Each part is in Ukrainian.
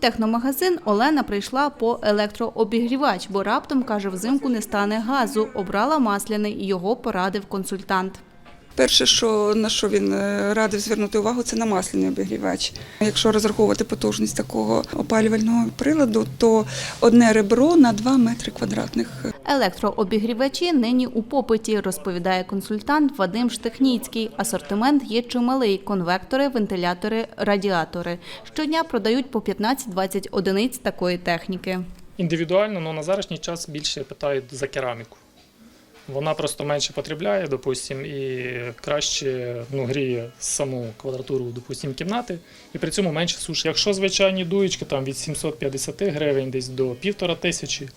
Техномагазин Олена прийшла по електрообігрівач, бо раптом, каже, взимку не стане газу. Обрала масляний, його порадив консультант. Перше, що на що він е, радив звернути увагу, це на масляний обігрівач. Якщо розраховувати потужність такого опалювального приладу, то одне ребро на 2 метри квадратних. Електрообігрівачі нині у попиті, розповідає консультант Вадим Штехніцький. Асортимент є чималий – конвектори, вентилятори, радіатори. Щодня продають по 15-20 одиниць такої техніки. Індивідуально, але на зарашній час більше питають за кераміку. Вона просто менше потребляє, допустим, і краще ну, гріє саму квадратуру, допустим, кімнати, і при цьому менше сушить. Якщо звичайні дуєчки там від 750 гривень десь до півтора тисячі,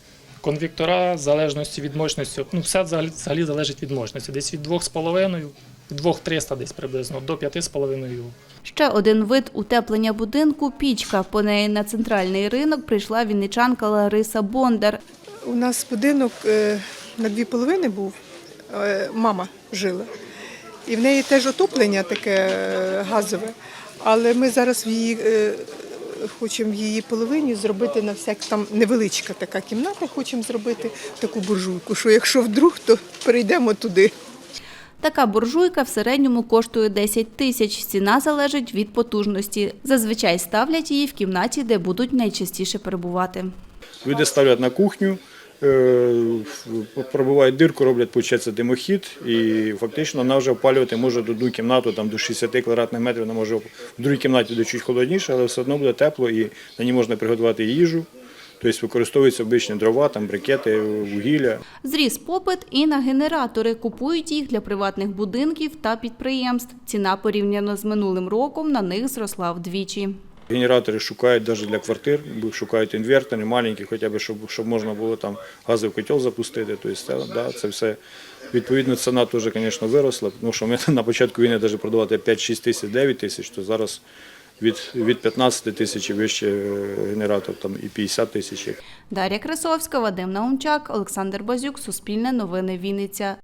конвіктора, в залежності від мощності, ну все взагалі, взагалі залежить від мощності. Десь від 2,5, від 2300 десь приблизно, до 5,5 Ще один вид утеплення будинку – пічка. По неї на центральний ринок прийшла вінничанка Лариса Бондар. У нас будинок е, на дві половини був, е, мама жила. І в неї теж отоплення таке е, газове. Але ми зараз в її, е, хочемо в її половині зробити на всяк там невеличка така кімната, хочемо зробити таку буржуйку, що якщо вдруг, то перейдемо туди. Така буржуйка в середньому коштує 10 тисяч. Ціна залежить від потужності. Зазвичай ставлять її в кімнаті, де будуть найчастіше перебувати. Люди ставлять на кухню, пробивають дирку, роблять виходить, димохід, і фактично вона вже опалювати може до одну кімнату, там до 60 квадратних метрів, вона може в другій кімнаті буде чуть холодніше, але все одно буде тепло і на ній можна приготувати їжу. Тобто використовуються обичні дрова, там брикети, вугілля. Зріс попит і на генератори. Купують їх для приватних будинків та підприємств. Ціна порівняно з минулим роком на них зросла вдвічі. Генератори шукають навіть для квартир, шукають інвертори маленькі, хоча б щоб, щоб можна було там газовий котел запустити. Тобто, це, да, це все. Відповідно, ціна теж, звісно, виросла, тому що ми на початку війни навіть продавати 5-6 тисяч, 9 тисяч, то зараз від, від 15 тисяч вище е, генератор там, і 50 тисяч. Дар'я Красовська, Вадим Наумчак, Олександр Базюк, Суспільне новини Вінниця.